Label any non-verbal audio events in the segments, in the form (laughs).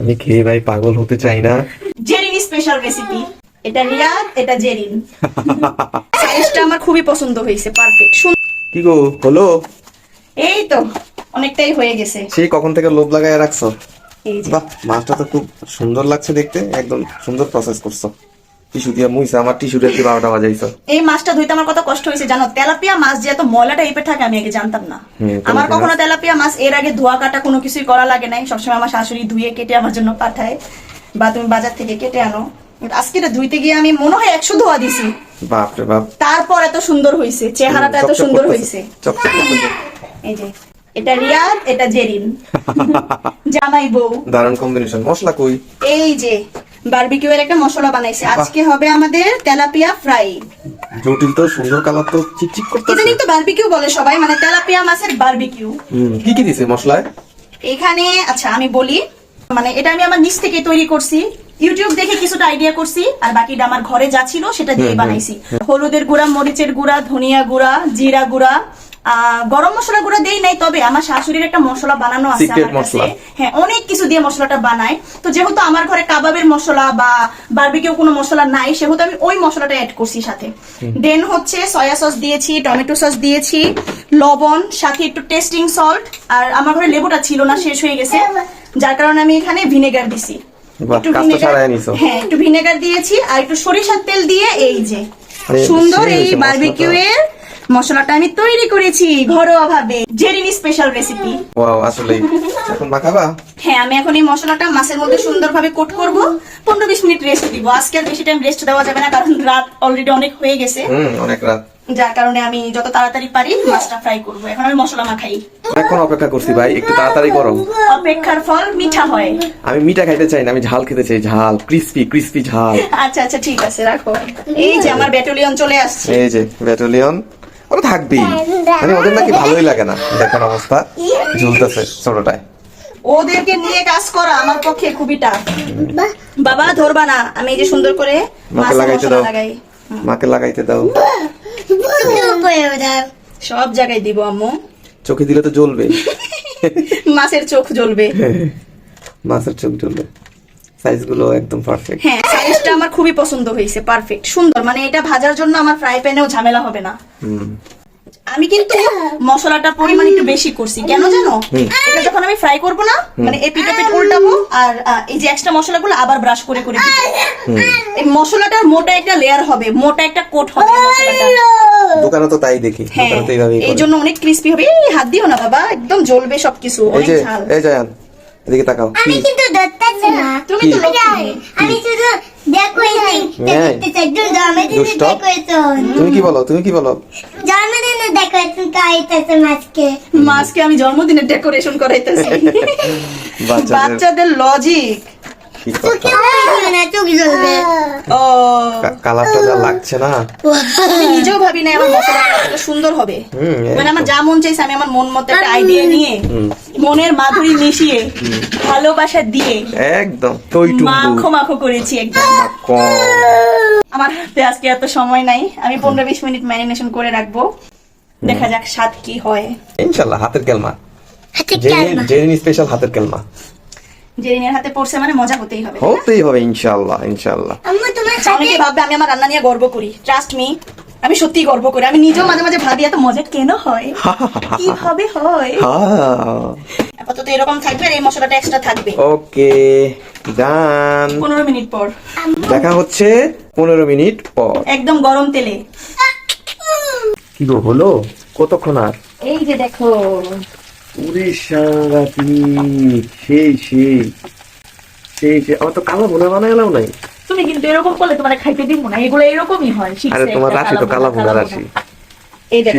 আমি খেয়ে ভাই পাগল হতে চাই না? জেরিন স্পেশাল রেসিপি এটা রিয়াদ এটা জেরিন। সাইজটা আমার খুবই পছন্দ হয়েছে পারফেক্ট কি গো হলো? এই তো অনেকটাই হয়ে গেছে। সেই কখন থেকে লোভ লাগায় রাখছো? এই যে। বাহ মাছটা তো খুব সুন্দর লাগছে দেখতে একদম সুন্দর প্রসেস করছ। টিস্যু দিয়ে মুইছে আমার টিস্যু দিয়ে বারোটা বাজাইছো। এই মাছটা ধুইতে আমার কত কষ্ট হয়েছে জানো? তেলাপিয়া মাছ যে এত ময়লা টাইপের থাকে আমি আগে জানতাম না। আমার কখনো তেলাপিয়া মাছ এর আগে ধোয়া কাটা কোনো কিছুই করা লাগে নাই। সবসময় আমার শাশুড়ি ধুয়ে কেটে আমার জন্য পাঠায় বা তুমি বাজার থেকে কেটে আনো। আজকে ধুইতে গিয়ে আমি মনে হয় একশো ধোয়া দিছি। বাপ রে বাপ। তারপর এত সুন্দর হয়েছে চেহারাটা এত সুন্দর হয়েছে এই যে এটা রিয়াদ এটা জেরিন। (laughs) জামাই বউ। দারুণ কম্বিনেশন মশলা কই? এই যে বারবিকিউ এর একটা মশলা বানাইছে। আজকে হবে আমাদের তেলাপিয়া ফ্রাই। জটিল তো সুন্দর কালার তো চিকচিক করতেছে। ইদানিং তো বারবিকিউ বলে সবাই মানে তেলাপিয়া মাছের বারবিকিউ। কি কি দিছে মশলায়? এখানে আচ্ছা আমি বলি মানে এটা আমি আমার নিচ থেকে তৈরি করছি। ইউটিউব দেখে কিছুটা আইডিয়া করছি আর বাকিটা আমার ঘরে যা ছিল সেটা দিয়ে বানাইছি। হলুদের গুঁড়া মরিচের গুঁড়া ধনিয়া গুঁড়া জিরা গুঁড়া গরম মশলা গুঁড়া দেই নাই তবে আমার শাশুড়ির একটা মশলা বানানো আছে আমার কাছে। হ্যাঁ অনেক কিছু দিয়ে মশলাটা বানায়। তো যেহেতু আমার ঘরে কাবাবের মশলা বা বারবিকিউ কোনো মশলা নাই সেহেতু আমি ওই মশলাটা অ্যাড করছি সাথে। দেন হচ্ছে সয়া সস দিয়েছি টমেটো সস দিয়েছি লবণ সাথে একটু টেস্টিং সল্ট আর আমার ঘরে লেবুটা ছিল না শেষ হয়ে গেছে। যার কারণে আমি এখানে ভিনেগার দিছি। একটু ভিনেগার হ্যাঁ একটু ভিনেগার দিয়েছি আর একটু সরিষার তেল দিয়ে এই যে সুন্দর এই বারবিকিউ এর মশলাটা আমি তৈরি করেছি ঘরোয়া ভাবে জেরিনি স্পেশাল রেসিপি ওয়াও আসলে এখন মাখাবা হ্যাঁ আমি এখন এই মশলাটা মাছের মধ্যে সুন্দরভাবে কোট করব। পনেরো বিশ মিনিট রেস্ট দিব। আজকে আর বেশি টাইম রেস্ট দেওয়া যাবে না কারণ রাত অলরেডি অনেক হয়ে গেছে। হুম অনেক রাত। যার কারণে আমি যত তাড়াতাড়ি পারি মাছটা ফ্রাই করব। এখন আমি মশলা মাখাই। এখন অপেক্ষা করছি ভাই একটু তাড়াতাড়ি করো অপেক্ষার ফল মিঠা হয়। আমি মিঠা খাইতে চাই না আমি ঝাল খেতে চাই ঝাল ক্রিস্পি ক্রিস্পি ঝাল। আচ্ছা আচ্ছা ঠিক আছে রাখো। এই যে আমার ব্যাটালিয়ন চলে আসছে। এই যে ব্যাটালিয়ন ওরা থাকবেই। মানে ওদের নাকি ভালোই লাগে না। দেখার অবস্থা। ঝুলতেছে ছোটটায়। ওদেরকে নিয়ে কাজ করা আমার পক্ষে খুবই টাফ। বাবা ধরবা না। আমি এই যে সুন্দর করে মাকে লাগাইতে দাও। মাকে লাগাইতে দাও। সব জায়গায় দিব আম্মু। চোখে দিলে তো জ্বলবে। মাছের চোখ জ্বলবে। মাছের চোখ জ্বলবে। সাইজগুলো একদম পারফেক্ট হ্যাঁ। সাইজটা আমার খুবই পছন্দ হয়েছে পারফেক্ট সুন্দর। মানে এটা ভাজার জন্য আমার ফ্রাই প্যানেও ঝামেলা হবে না। আমি কিন্তু মশলাটার পরিমাণ একটু বেশি করছি। কেন জানো? এটা যখন আমি ফ্রাই করব না মানে এই পিঠা পিঠ উল্টাবো আর এই যে এক্সট্রা মশলাগুলো আবার ব্রাশ করে করে দিব। এই মশলাটার মোটা একটা লেয়ার হবে মোটা একটা কোট হবে এই দোকানে তো তাই দেখি হ্যাঁ দোকানে তো এইভাবেই এই করে। জন্য অনেক ক্রিস্পি হবে। এই হাত দিও না বাবা একদম জ্বলবে সবকিছু এই অনেক যে ঝাল। এই জায়ান এদিকে তাকাও। আমি কিন্তু ধরতেছি না। তুমি তো আমি শুধু হ্যাঁ। দেখতে চাই একটু জন্মদিনের দুষ্ট। ডেকোরেশন তুমি কি বলো তুমি কি বলো? জন্মদিনের ডেকোরেশন করাইতেছে মাছকে। মাছকে আমি জন্মদিনের ডেকোরেশন করাইতেছি। (laughs) বাচ্চাদের বাচ্চাদের লজিক কালারটা যা লাগছে না। নিজেও ভাবি না আমার সুন্দর হবে। মানে আমার যা মন চাইছে আমি আমার মন মতো একটা আইডিয়া নিয়ে। মনের মাধুরী মিশিয়ে ভালোবাসা দিয়ে একদম। মাখো মাখো করেছি একদম। আমার হাতে আজকে এত সময় নাই। আমি পনেরো বিশ মিনিট ম্যারিনেশন করে রাখব। দেখা যাক স্বাদ কি হয়। ইনশাল্লাহ হাতের কেলমা। জেরিন স্পেশাল হাতের কেলমা। জেরিনের হাতে পড়ছে মানে মজা হতেই হবে হতেই হবে ইনশাল্লাহ ইনশাল্লাহ। অনেকে ভাববে আমি আমার রান্না নিয়ে গর্ব করি। ট্রাস্ট মি আমি সত্যি গর্ব করি আমি নিজেও মাঝে মাঝে ভাবি এত মজা কেন হয়? (laughs) কীভাবে হয়? আপাতত এরকম থাকবে আর এই মশলাটা এক্সট্রা থাকবে। ওকে ডান পনেরো মিনিট পর। দেখা হচ্ছে পনেরো মিনিট পর। একদম গরম তেলে। কি গো হলো? কতক্ষণ আর? এই যে দেখো। উড়ে সাংঘাতি সেই সেই। সেই আমার তো কালো ভুনা বানাইলাম নাই। তুমি কিন্তু এরকম করলে তোমার খাইতে দিব না এগুলো এরকমই হয় শিখছে আরে তোমার একটা রাশি তো কালা ভুনা রাশি। এই দেখো।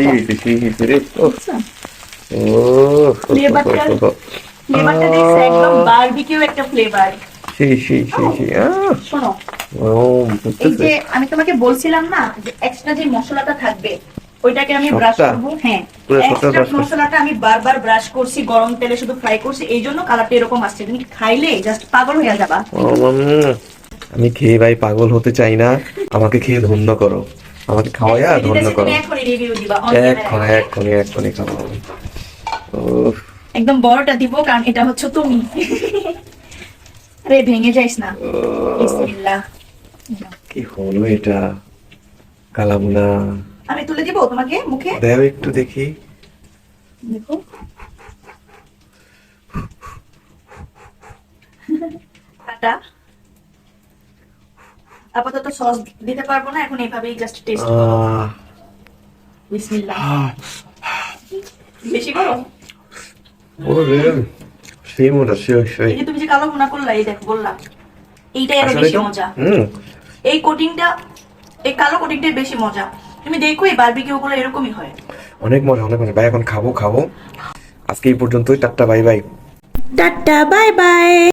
আমি তোমাকে বলছিলাম না যে এক্সট্রা যে মশলাটা থাকবে ওইটাকে আমি ব্রাশ করব হ্যাঁ। এক্সট্রা মশলাটা আমি বারবার ব্রাশ করছি গরম তেলে শুধু ফ্রাই করছি এই জন্য কালারটা এরকম আসছে। তুমি খাইলে জাস্ট পাগল হয়ে যাবা। আমি খেয়ে ভাই পাগল হতে চাই না। আমাকে খেয়ে ধন্য করো। আমাকে খাওয়াইয়া ধন্য করো। এক্ষুনি এক্ষুনি খাব ও একদম বড়টা দিব কারণ এটা হচ্ছে তুমি। আরে ভেঙে যাইস না। বিসমিল্লাহ। কি হলো এটা? কালাবুনা আমি তুলে দিব তোমাকে মুখে? দেও একটু দেখি। দেখো। (laughs) কাটা আপাতত সস দিতে পারব না এখন এইভাবেই জাস্ট টেস্ট বিসমিল্লাহ। বেশি করো? ওরে সেই মজা সেই সেই। এই তুমি যে কালো ভুনা করলা এই দেখো বললাম। এইটাই আরও বেশি মজা। হুম। এই কোটিংটা এই কালো কোটিংটাই বেশি মজা। তুমি দেখো এই বারবিকিউ গুলো এরকমই হয়। অনেক মজা অনেক মজা। ভাই এখন খাব খাব। আজকে এই পর্যন্তই। Tata bye bye. Tata bye bye.